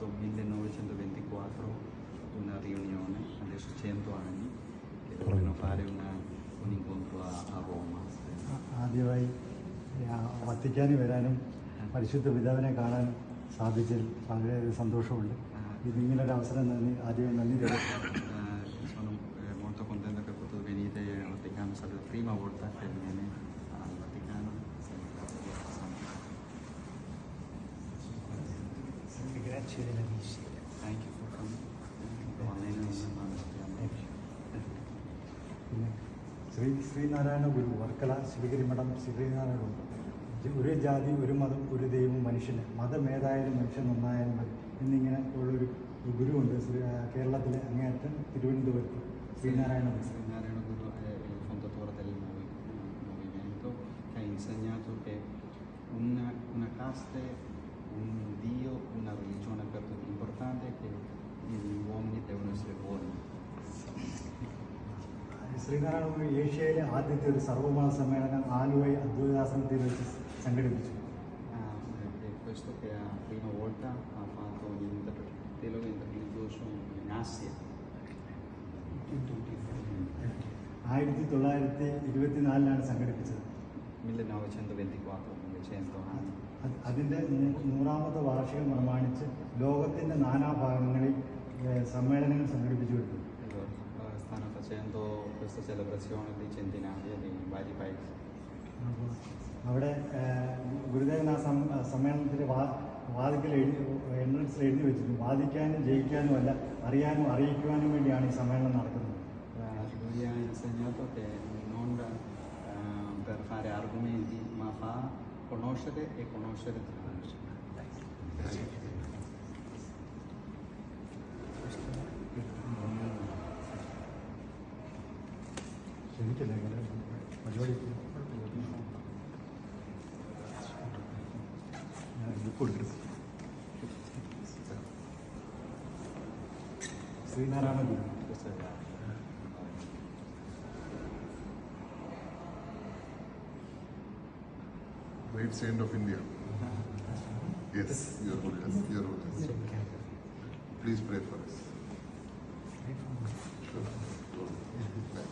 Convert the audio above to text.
fatto 1924 una riunione, adesso 100 anni, che dovevano fare una- un incontro a, a Roma. ആദ്യമായി വത്തിക്കാനിൽ വരാനും പരിശുദ്ധ പിതാവിനെ കാണാനും സാധിച്ചതിൽ വളരെയധികം സന്തോഷമുണ്ട് ഇതിങ്ങനൊരു അവസരം നന്ദി ആദ്യമേ നന്ദി Eh, sono eh, molto contento che ho potuto venire al Vaticano, è stata la prima volta che viene al Vaticano. Shri Sreenarayana ഗുരു വർക്കല ശിവഗിരി മഠം ശ്രീനാരായണ ഗുരു ഒരേ ജാതി ഒരു മതം ഒരു ദൈവം മനുഷ്യന് മതം ഏതായാലും മനുഷ്യൻ നന്നായാലും മതി എന്നിങ്ങനെ ഉള്ളൊരു ഒരു ഗുരുവുണ്ട് ശ്രീ കേരളത്തിലെ അങ്ങേയറ്റം തിരുവനന്തപുരത്ത് ശ്രീനാരായണ ഗുരു ശ്രീനാരായണ ഗുരു movimento che ha insegnato che una, un Dio, una religione per tutti. L'importante è che gli uomini devono essere buoni. Sreenarayana ഗുരു ഏഷ്യയിലെ ആദ്യത്തെ ഒരു സർവമത സമ്മേളനം ആലുവൈ അദ്വൈതാശ്രമത്തിൽ വെച്ച് സംഘടിപ്പിച്ചു Ah, è questo che la prima volta ha fatto un inter- dialogo interreligioso in Asia. ആയിരത്തി തൊള്ളായിരത്തി ഇരുപത്തിനാലിലാണ് സംഘടിപ്പിച്ചത് 1924, 900 anni. അത് അതിന്റെ നൂറാമത്തെ വാർഷികം പ്രമാണിച്ച് ലോകത്തിന്റെ നാനാഭാഗങ്ങളിൽ സമ്മേളനങ്ങൾ സംഘടിപ്പിച്ചു വരുന്നു. അവിടെ ഗുരുദേവൻ ആ വാ വാദിക്കൽ എഴുതി എൻട്രൻസിൽ എഴുതി വെച്ചിരുന്നു. വാദിക്കാനും ജയിക്കാനും അല്ല അറിയാനും അറിയിക്കുവാനും വേണ്ടിയാണ് ഈ സമ്മേളനം നടക്കുന്നത്. നോൺ ha conoscere e conoscere di conoscere. Sree Narayana Guru Great saint of India. Yes, your Holiness, your Holiness. Please pray for us. Pray for me. Sure.